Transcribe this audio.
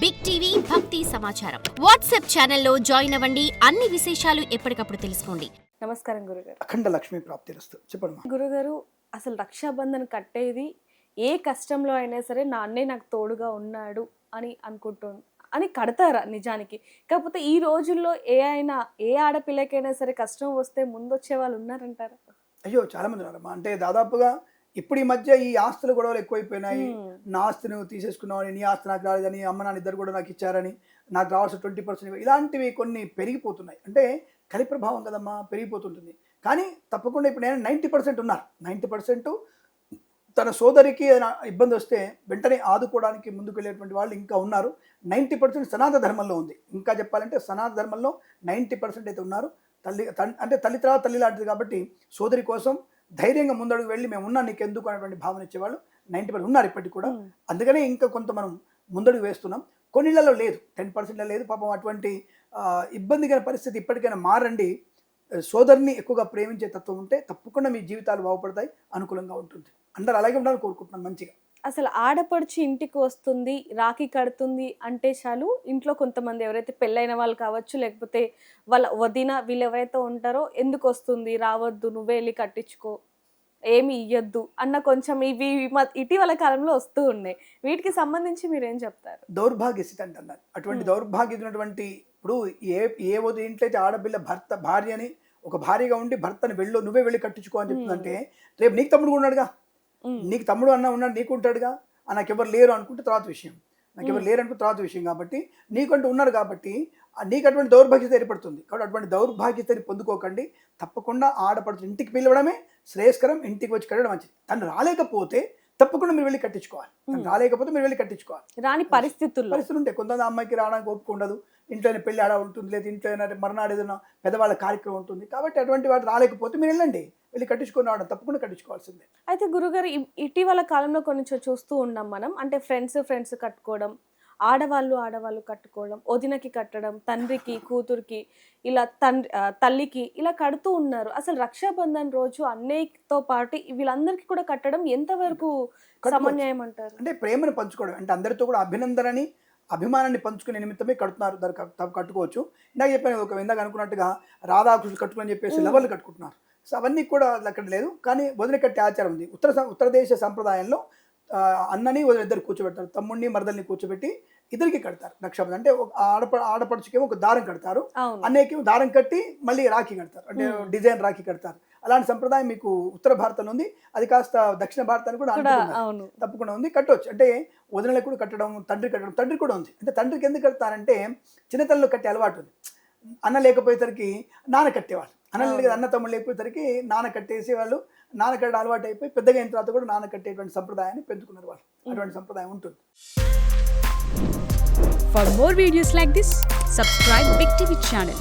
Big TV భక్తి సమాచారం WhatsApp ఛానల్లో జాయిన్ అవ్వండి. అన్ని విశేషాలు ఎప్పటికప్పుడు తెలుసుకోండి. నమస్కారం గురుగారు. అఖండ లక్ష్మీ ప్రాప్తి చెప్పండి మా. గురుగారు అసలు రక్షాబంధన్ కట్టేది ఏ కష్టంలో అయినా సరే నా అన్నయ్య నాకు తోడుగా ఉన్నాడు అని అనుకుంటూ అని కడతారా నిజానికి? కాకపోతే ఈ రోజుల్లో ఏ అయినా ఏ ఆడపిల్లకైనా సరే కష్టం వస్తే ముందొచ్చే వాళ్ళు ఉన్నారంటారా? అయ్యో చాలా మంది ఉన్నారమ్మా. అంటే దాదాపుగా ఇప్పుడు ఈ మధ్య ఈ ఆస్తుల గొడవలు ఎక్కువైపోయినాయి. నా ఆస్తిని నువ్వు తీసేసుకున్నావని నీ ఆస్తి నాకు రాలేదని అమ్మ నాన్న ఇద్దరు కూడా నాకు ఇచ్చారని నాకు రావాల్సిన ట్వంటీ పర్సెంట్ ఇలాంటివి కొన్ని పెరిగిపోతున్నాయి. అంటే కలి ప్రభావం కదమ్మా పెరిగిపోతుంటుంది. కానీ తప్పకుండా ఇప్పుడు నేను నైంటీ పర్సెంట్ ఉన్నారు. నైంటీ పర్సెంట్ తన సోదరికి ఇబ్బంది వస్తే వెంటనే ఆదుకోవడానికి ముందుకు వెళ్ళేటువంటి వాళ్ళు ఇంకా ఉన్నారు. నైంటీ పర్సెంట్ సనాతన ధర్మంలో ఉంది. ఇంకా చెప్పాలంటే సనాతన ధర్మంలో నైంటీ పర్సెంట్ అయితే ఉన్నారు. తల్లి అంటే తల్లి తర్వాత తల్లి లాంటిది కాబట్టి సోదరి కోసం ధైర్యంగా ముందడుగు వెళ్ళి మేము ఉన్నా నీకు ఎందుకు అనేటువంటి భావన ఇచ్చేవాళ్ళు నైంటీ పర్సెంట్ ఉన్నారు ఇప్పటికి కూడా. అందుకనే ఇంకా కొంత మనం ముందడుగు వేస్తున్నాం. కొన్నిళ్ళలో లేదు టెన్ పర్సెంట్లో లేదు పాపం అటువంటి ఇబ్బందికర పరిస్థితి ఇప్పటికైనా మారండి. సోదరిని ఎక్కువగా ప్రేమించే తత్వం ఉంటే తప్పకుండా మీ జీవితాలు బాగుపడతాయి అనుకూలంగా ఉంటుంది. అందరూ అలాగే ఉండాలని కోరుకుంటున్నాను మంచిగా. అసలు ఆడపడుచు ఇంటికి వస్తుంది రాఖీ కడుతుంది అంటే చాలు ఇంట్లో కొంతమంది ఎవరైతే పెళ్ళైన వాళ్ళు కావచ్చు లేకపోతే వాళ్ళ వదిన వీళ్ళు ఎవరైతే ఉంటారో ఎందుకు వస్తుంది రావద్దు నువ్వే వెళ్ళి కట్టించుకో ఏమి ఇయ్యొద్దు అన్న కొంచెం ఇవి ఇటీవల కాలంలో వస్తూ ఉన్నాయి. వీటికి సంబంధించి మీరు ఏం చెప్తారు? దౌర్భాగ్య స్థితి అంటున్నారు అటువంటి. దౌర్భాగ్యమైనటువంటి ఇప్పుడు ఏ ఏ ఇంట్లో అయితే ఆడపిల్ల భర్త భార్యని ఒక భార్యగా ఉండి భర్తని వెళ్ళు నువ్వే వెళ్ళి కట్టించుకో అని చెప్తుందంటే రేపు నీకు తమ్ముడు ఉన్నాడుగా. నీకు తమ్ముడు అన్న ఉన్నాడు నీకు ఉంటాడుగా? ఆ నాకు ఎవరు లేరు అనుకుంటే తర్వాత విషయం. నాకు ఎవరు. లేరు అనుకుంటే తర్వాత విషయం కాబట్టి నీకంటూ ఉన్నారు కాబట్టి నీకు అటువంటి దౌర్భాగ్యత ఏర్పడుతుంది. కాబట్టి అటువంటి దౌర్భాగ్యతని పొందుకోకండి. తప్పకుండా ఆడపడుతు ఇంటికి పిలవడమే శ్రేయస్కరం ఇంటికి వచ్చి కట్టడం మంచిది. తను రాలేకపోతే తప్పకుండా మీరు వెళ్ళి కట్టించుకోవాలి. రాలేకపోతే మీరు వెళ్ళి కట్టించుకోవాలి. రాని పరిస్థితుల్లో. పరిస్థితులు ఉంటాయి. కొంతమంది అమ్మాయికి రావడానికి ఓపిక ఉండదు. ఇంట్లోనే పెళ్ళి ఆడ ఉంటుంది. లేదా ఇంట్లో మరణాడు ఏదైనా పెద్దవాళ్ళ కార్యక్రమం ఉంటుంది. కాబట్టి అటువంటి వాటి రాలేకపోతే మీరు వెళ్ళండి. వెళ్ళి కట్టించుకొని రావడం తప్పకుండా కట్టించుకోవాల్సిందే. అయితే గురుగారు ఇటీవల కాలంలో కొన్ని చూస్తూ ఉన్నాం మనం. అంటే ఫ్రెండ్స్ ఫ్రెండ్స్ కట్టుకోవడం ఆడవాళ్ళు ఆడవాళ్ళు కట్టుకోవడం వదినకి కట్టడం తండ్రికి కూతురికి ఇలా తండ్రి తల్లికి ఇలా కడుతూ ఉన్నారు. అసలు రక్షాబంధన్ రోజు అన్నయ్యతో పాటు వీళ్ళందరికీ కూడా కట్టడం ఎంతవరకు. సమన్యాయం అంటారు? అంటే ప్రేమను పంచుకోవడం. అంటే అందరితో కూడా అభినందనని అభిమానాన్ని పంచుకునే నిమిత్తమే కడుతున్నారు. తప్ప కట్టుకోవచ్చు. ఇందాక చెప్పాను ఒక ఇందాక అనుకున్నట్టుగా రాధాకృష్ణ కట్టుకుని చెప్పేసి. లవర్లు కట్టుకుంటున్నారు. సో అవన్నీ కూడా అక్కడ లేదు. కానీ వదిన కట్టే ఆచారం ఉంది. ఉత్తర ఉత్తర దేశ సంప్రదాయంలో అన్నని ఇద్దరు కూర్చోబెడతారు. తమ్ముడిని మరదల్ని కూర్చోబెట్టి ఇద్దరికి కడతారు. రక్షాబంధన్ అంటే ఆడప ఆడపడుచుకేమో ఒక దారం కడతారు. అన్నయ్యకి దారం కట్టి మళ్ళీ రాఖీ కడతారు. అంటే. డిజైన్ రాఖీ కడతారు. అలాంటి సంప్రదాయం మీకు ఉత్తర భారతంలో ఉంది. అది కాస్త దక్షిణ భారతానికి కూడా తప్పకుండా ఉంది. కట్టవచ్చు అంటే వదినలకు కూడా కట్టడం తండ్రి కట్టడం తండ్రి కూడా ఉంది. అంటే తండ్రికి ఎందుకు కడతారంటే చిన్నతల్లిలో కట్టే అలవాటు ఉంది. అన్న లేకపోయేసరికి నాన్న కట్టేవాళ్ళు. అన్న లేదు అన్న తమ్ముడు లేకపోయేసరికి నాన్న కట్టేసి వాళ్ళు నాన్న కట్టడం అలవాటు అయిపోయి పెద్దగా అయిన తర్వాత కూడా నాన్న కట్టేటువంటి సంప్రదాయాన్ని పెంచుకున్నారు వాళ్ళు. అటువంటి సంప్రదాయం ఉంటుంది. For more videos like this, subscribe Big TV channel.